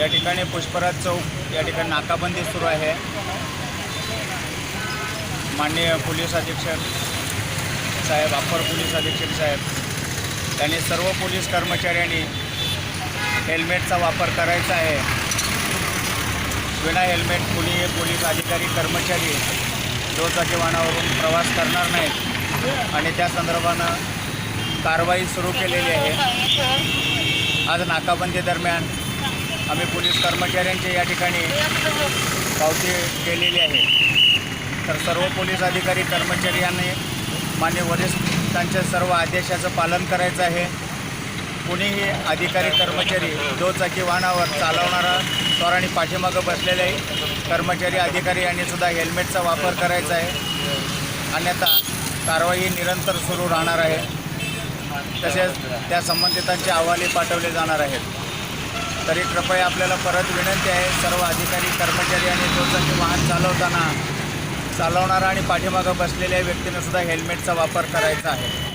या ठिकाणी पुष्पराज चौक या ठिकाणी नाकाबंदी सुरू आहे. माननीय पोलीस अधीक्षक साहेब अप्पर पोलीस अधीक्षक साहेब त्यांनी सर्व पोलीस कर्मचाऱ्यांनी हेल्मेटचा वापर करायचा आहे. विना हेल्मेट कुणी पोलीस अधिकारी कर्मचारी दुचाकी वाहनावरून प्रवास करणार नाहीत. आणि त्या संदर्भानं कारवाई सुरू केलेली आहे. आज नाकाबंदी दरम्यान आम्ही पोलीस कर्मचाऱ्यांची या ठिकाणी पावती केलेली आहे. तर सर्व पोलीस अधिकारी कर्मचारी यांनी मान्य वरिष्ठांच्या सर्व आदेशाचं पालन करायचं आहे. कुणीही अधिकारी कर्मचारी दोचाकी वाहनावर चालवणारा स्वराने पाठीमागं बसलेले कर्मचारी अधिकारी यांनी सुद्धा हेल्मेटचा वापर करायचा आहे. अन्यथा कारवाई निरंतर सुरू राहणार आहे. तसेच त्या संबंधितांचे अहवालही पाठवले जाणार आहेत. तरी कृपया आपल्याला परत विनंती आहे सर्व अधिकारी कर्मचारी आणि दुचाकी वाहन चालवताना चालवणारा आणि पाठीमागं बसलेल्या व्यक्तीनं सुद्धा हेल्मेटचा वापर करायचा आहे.